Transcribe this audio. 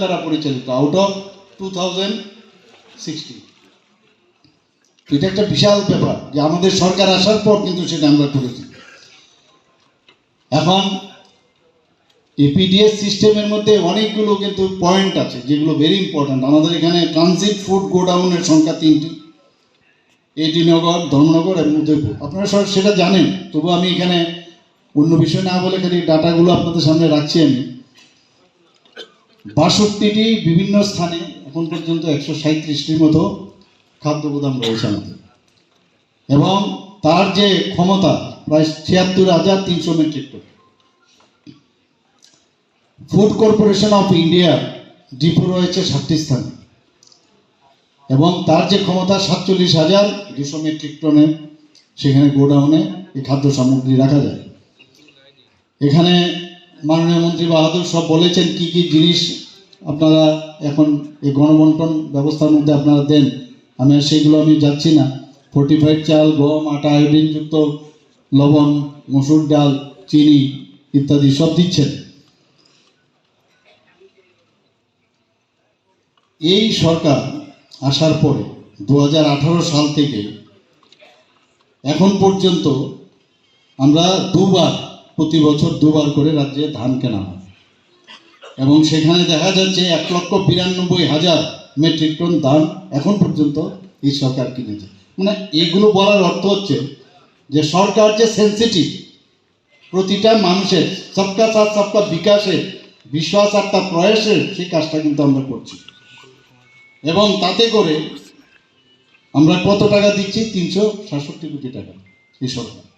দ্বারা পরিচালিত out of two thousand sixty এটা একটা বিশাল ব্যাপার যে আমাদের সরকার আসার পর কিন্তু সেটা আমরা করেছি। এখন এপিডিএস সিস্টেমের মধ্যে অনেকগুলো কিন্তু পয়েন্ট আছে যেগুলো ভেরি ইম্পর্ট্যান্ট আমাদের এখানে ট্রানজিট ফুড গোডাউনের সংখ্যা তিনটি। এটি নগর ধর্মনগর এবং উদয়পুর আপনারা সব সেটা জানেন তবু আমি এখানে অন্য বিষয় না বলে খালি ডাটাগুলো আপনাদের সামনে রাখছি আমি। বাষট্টিটি বিভিন্ন স্থানে এখন পর্যন্ত একশো সাঁত্রিশটির মতো খাদ্য গুদাম রয়েছে আমাদের। এবং তার যে ক্ষমতা, প্রায় ছিয়াত্তর হাজার তিনশো metric tonne. Food corporation of India, depot রয়েছে ষাটটি স্থানে। এবং তার যে ক্ষমতা, সাতচল্লিশ হাজার দুশো মেট্রিক টনে সেখানে গোডাউনে এই খাদ্য সামগ্রী রাখা যায়। এখানে মাননীয় মন্ত্রী বাহাদুর সব বলেছেন কি কি জিনিস আপনারা এখন এই গণবন্টন ব্যবস্থার মধ্যে আপনারা দেন। আমি সেগুলো আমি যাচ্ছি না। ফর্টিফাইড চাল, গম, আটা আয়োডিনযুক্ত লবণ, মসুর ডাল, চিনি ইত্যাদি সব দিচ্ছেন। এই সরকার আসার পরে দু হাজার আঠারো সাল থেকে এখন পর্যন্ত আমরা দুবার প্রতি বছর দুবার করে রাজ্যে ধান কেনা হয়। এবং সেখানে দেখা যাচ্ছে এক লক্ষ বিরানব্বই হাজার মেট্রিক টন ধান এখন পর্যন্ত এই সরকার কিনেছে। মানে এইগুলো বলার অর্থ হচ্ছে যে সরকার যে সেন্সিটিভ প্রতিটা মানুষের, সবকা সাথ, সবকা বিকাশের, বিশ্বাস তার প্রয়াসের সেই কাজটা কিন্তু আমরা করছি। এবং তাতে করে আমরা কত টাকা দিচ্ছি? তিনশো সাতষট্টি কোটি টাকা। এই সরকার।